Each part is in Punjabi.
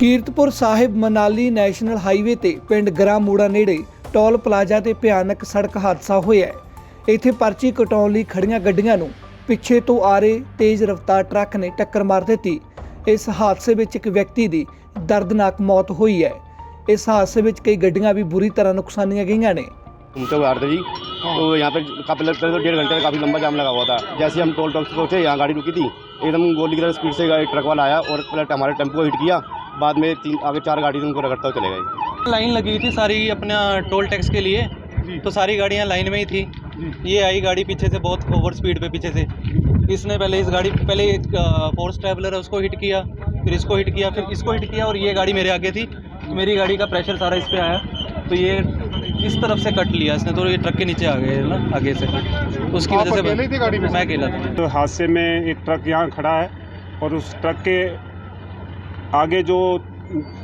ਕੀਰਤਪੁਰ ਸਾਹਿਬ ਮਨਾਲੀ ਨੈਸ਼ਨਲ ਹਾਈਵੇ ਤੇ ਪਿੰਡ ਗਰਾਮੂੜਾ ਨੇੜੇ ਟੋਲ ਪਲਾਜ਼ਾ ਤੇ ਭਿਆਨਕ ਸੜਕ ਹਾਦਸਾ ਹੋਇਆ ਹੈ ਇੱਥੇ ਪਰਚੀ ਕਟਾਉਣ ਲਈ ਖੜੀਆਂ ਗੱਡੀਆਂ ਨੂੰ ਪਿੱਛੇ ਤੋਂ ਆ ਰਹੇ ਤੇਜ਼ ਰਫ਼ਤਾਰ ਟਰੱਕ ਨੇ ਟੱਕਰ ਮਾਰ ਦਿੱਤੀ ਇਸ ਹਾਦਸੇ ਵਿੱਚ ਇੱਕ ਵਿਅਕਤੀ ਦੀ ਦਰਦਨਾਕ ਮੌਤ ਹੋਈ ਹੈ ਇਸ ਹਾਦਸੇ ਵਿੱਚ ਕਈ ਗੱਡੀਆਂ ਵੀ ਬੁਰੀ ਤਰ੍ਹਾਂ ਨੁਕਸਾਨੀਆਂ ਗਈਆਂ ਨੇ घूमते हुए आ रहे थे जी तो यहाँ पे काफी लगता है डेढ़ घंटे का काफ़ी लंबा जाम लगा हुआ था जैसे हम टोल टॉक्स पहुँचे यहाँ गाड़ी रुकी थी एकदम गोली की तरह स्पीड से गाड़ी ट्रक वाला आया और पहले हमारे टेम्पो को हिट किया बाद में तीन आगे चार गाड़ी उनको रगड़ता हुआ चले गए। लाइन लगी हुई थी सारी अपना टोल टैक्स के लिए तो सारी गाड़ियाँ लाइन में ही थी। ये आई गाड़ी पीछे से बहुत ओवर स्पीड पे पीछे से। इसने पहले इस गाड़ी पहले एक फोर्स ट्रैवलर है उसको हिट किया फिर इसको हिट किया फिर इसको हिट किया और ये गाड़ी मेरे आगे थी। तो मेरी गाड़ी का प्रेशर सारा इस पर आया। तो ये इस तरफ़ से कट लिया इसने तो ये ट्रक के नीचे आ गए ना आगे से। उसकी वजह से अकेले ही थे गाड़ी में? मैं अकेला था। तो हादसे में एक ट्रक यहाँ खड़ा है और उस ट्रक के आगे जो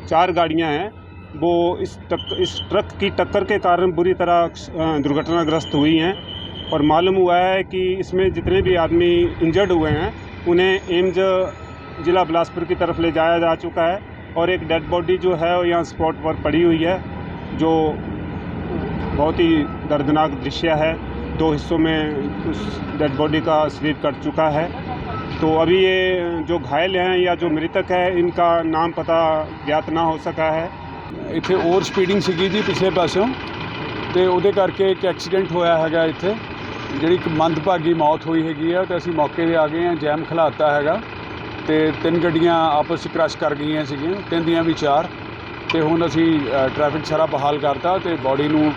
चार गाड़ियाँ हैं वो इस टक, इस ट्रक की टक्कर के कारण बुरी तरह दुर्घटनाग्रस्त हुई हैं। और मालूम हुआ है कि इसमें जितने भी आदमी इंजर्ड हुए हैं उन्हें एम्स ज़िला बिलासपुर की तरफ़ ले जाया जा चुका है। और एक डेड बॉडी जो है वो यहाँ स्पॉट पर पड़ी हुई है जो बहुत ही दर्दनाक दृश्य है। दो हिस्सों में उस डेड बॉडी का शरीर कट चुका है। तो अभी ये जो घायल हैं या जो मृतक है इनका नाम पता ज्ञात ना हो सका है ਇੱਥੇ ਓਵਰ ਸਪੀਡਿੰਗ ਸੀਗੀ ਜੀ ਪਿਛਲੇ ਪਾਸਿਓਂ ਤੇ ਉਹਦੇ ਕਰਕੇ ਇੱਕ ਐਕਸੀਡੈਂਟ ਹੋਇਆ ਹੈਗਾ ਇੱਥੇ ਜਿਹੜੀ ਇੱਕ ਮੰਦਭਾਗੀ ਮੌਤ ਹੋਈ ਹੈਗੀ ਆ ਤੇ ਅਸੀਂ ਮੌਕੇ 'ਤੇ ਆ ਗਏ ਆ ਜੈਮ ਖਲਾਤਾ ਹੈਗਾ ਤੇ ਤਿੰਨ ਗੱਡੀਆਂ ਆਪਸ ਵਿੱਚ ਕ੍ਰਸ਼ ਕਰ ਗਈਆਂ ਸੀਗੀਆਂ ਤਿੰਨ ਦੀਆਂ ਵੀ ਚਾਰ ਤੇ ਹੁਣ ਅਸੀਂ ਟ੍ਰੈਫਿਕ ਸਾਰਾ ਬਹਾਲ ਕਰਤਾ ਤੇ ਬਾਡੀ ਨੂੰ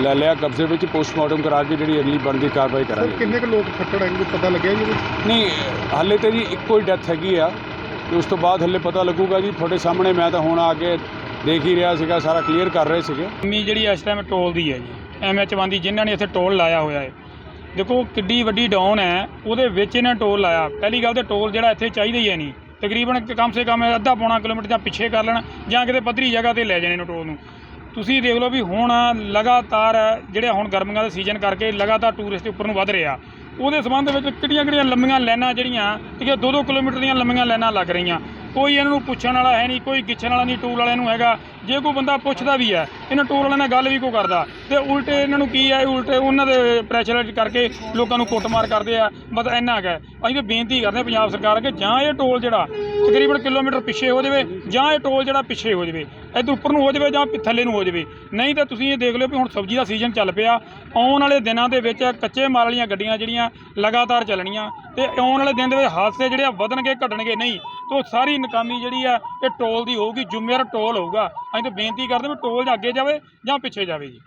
ਲੈ ਲਿਆ ਕਬਜ਼ੇ ਵਿੱਚ ਪੋਸਟਮਾਰਟਮ ਕਰਾ ਕੇ ਜਿਹੜੀ ਅਗਲੀ ਬਣਦੀ ਕਾਰਵਾਈ ਸਰ ਕਰਾਂਗੇ। ਕਿੰਨੇ ਕੁ ਲੋਕ ਫੱਟੜ ਹੈ ਕੁਝ ਪਤਾ ਲੱਗਿਆ ਜੀ ਕੁਛ? ਨਹੀਂ ਹਾਲੇ ਤੇ ਜੀ ਇੱਕੋ ਹੀ ਡੈਥ ਹੈਗੀ ਆ। ਤੇ ਉਸ ਤੋਂ ਬਾਅਦ ਹੱਲੇ ਪਤਾ ਲੱਗੂਗਾ ਜੀ। ਤੁਹਾਡੇ ਸਾਹਮਣੇ ਮੈਂ ਤਾਂ ਹੁਣ ਆ ਕੇ ਦੇਖ ਹੀ ਰਿਹਾ ਸੀਗਾ ਸਾਰਾ ਕਲੀਅਰ ਕਰ ਰਹੇ ਸੀਗੇ। ਮੀ ਜਿਹੜੀ ਇਸ ਟਾਈਮ ਟੋਲ ਦੀ ਹੈ ਜੀ ਐਮਐਚ 1 ਦੀ ਜਿਨ੍ਹਾਂ ਨੇ ਇੱਥੇ ਟੋਲ ਲਾਇਆ ਹੋਇਆ ਹੈ। ਦੇਖੋ ਕਿੱਡੀ ਵੱਡੀ ਡਾਊਨ ਹੈ। ਉਹਦੇ ਵਿੱਚ ਇਹਨਾਂ ਟੋਲ ਲਾਇਆ। ਪਹਿਲੀ ਗੱਲ ਤੇ ਟੋਲ ਜਿਹੜਾ ਇੱਥੇ ਚਾਹੀਦਾ ਹੀ ਹੈ ਨਹੀਂ। ਤਕਰੀਬਨ ਕ- ਕਮ ਸੇ ਕਮ ਅੱਧਾ ਪੌਣਾ ਕਿਲੋਮੀਟਰ ਜਾਂ ਪਿੱਛੇ ਕਰ ਲੈਣ ਜਾਂ ਕਿਤੇ ਪੱਧਰੀ ਜਗ੍ਹਾ ਤੇ ਲੈ ਜਾਣੇ ਨੂੰ ਟੋਲ ਨੂੰ। ਤੁਸੀਂ ਦੇਖ ਲਓ ਵੀ ਹੁਣ ਲਗਾਤਾਰ ਜਿਹੜੇ ਹੁਣ ਗਰਮੀਆਂ ਦਾ ਸੀਜ਼ਨ ਕਰਕੇ ਲਗਾਤਾਰ ਟੂਰਿਸਟ ਉੱਪਰ ਨੂੰ ਵੱਧ ਰਿਹਾ। ਉਹਦੇ ਸੰਬੰਧ ਵਿੱਚ ਕਿਹੜੀਆਂ ਕਿਹੜੀਆਂ ਲੰਮੀਆਂ ਲਾਈਨਾਂ ਜਿਹੜੀਆਂ ਕਿ 2-2 ਕਿਲੋਮੀਟਰ ਦੀਆਂ ਲੰਮੀਆਂ ਲਾਈਨਾਂ ਲੱਗ ਰਹੀਆਂ। ਕੋਈ ਇਹਨਾਂ ਨੂੰ ਪੁੱਛਣ ਵਾਲਾ ਹੈ ਨਹੀਂ, ਕੋਈ ਗਿੱਛਣ ਵਾਲਾ ਨਹੀਂ ਟੂਲ ਵਾਲਿਆਂ ਨੂੰ ਹੈਗਾ। ਜੇ ਕੋਈ ਬੰਦਾ ਪੁੱਛਦਾ ਵੀ ਹੈ, ਇਹਨਾਂ ਟੂਲ ਵਾਲਿਆਂ ਨਾਲ ਗੱਲ ਵੀ ਕੋਈ ਕਰਦਾ। ਤੇ ਉਲਟੇ ਇਹਨਾਂ ਨੂੰ ਕੀ ਹੈ, ਉਲਟੇ ਉਹਨਾਂ ਦੇ ਪ੍ਰੈਸ਼ਰ ਕਰਕੇ ਲੋਕਾਂ ਨੂੰ ਕੁੱਟਮਾਰ ਕਰਦੇ ਆ। ਬਸ ਇੰਨਾ ਕੁ ਹੈ। ਅਸੀਂ ਤਾਂ ਬੇਨਤੀ ਕਰਦੇ ਹਾਂ ਪੰਜਾਬ ਸਰਕਾਰ ਅੱਗੇ, ਜਾਂ ਇਹ ਟੋਲ ਜਿਹੜਾ ਤਕਰੀਬਨ ਕਿਲੋਮੀਟਰ ਪਿੱਛੇ ਹੋ ਜਾਵੇ ਜਾਂ ਇਹ ਟੋਲ ਜਿਹੜਾ ਪਿੱਛੇ ਹੋ ਜਾਵੇ ਇਹ ਉੱਪਰ ਨੂੰ ਹੋ ਜਾਵੇ ਜਾਂ ਥੱਲੇ ਨੂੰ ਹੋ ਜਾਵੇ। ਨਹੀਂ ਤਾਂ ਤੁਸੀਂ ਇਹ ਦੇਖ ਲਿਓ ਵੀ ਹੁਣ ਸਬਜ਼ੀ ਦਾ ਸੀਜ਼ਨ ਚੱਲ ਪਿਆ। ਆਉਣ ਵਾਲੇ ਦਿਨਾਂ ਦੇ ਵਿੱਚ ਕੱਚੇ ਮਾਲ ਵਾਲੀਆਂ ਗੱਡੀਆਂ ਜਿਹੜੀਆਂ ਲਗਾਤਾਰ ਚੱਲਣੀਆਂ ਤੇ ਆਉਣ ਵਾਲੇ ਦਿਨ ਦੇ ਵਿੱਚ ਹਾਦਸੇ ਜਿਹੜੇ ਆ ਵਧਣਗੇ, ਘਟਣਗੇ ਨਹੀਂ। ਤੋਂ ਸਾਰੀ ਨਕਾਮੀ ਜਿਹੜੀ ਆ, ਇਹ ਟੋਲ ਦੀ ਹੋਊਗੀ ਜ਼ਿੰਮੇਵਾਰ ਟੋਲ ਹੋਊਗਾ। ਅਸੀਂ ਤਾਂ ਬੇਨਤੀ ਕਰਦੇ ਵੀ ਟੋਲ ਜਾਂ ਅੱਗੇ ਜਾਵੇ ਜਾਂ ਪਿੱਛੇ ਜਾਵੇ ਜੀ।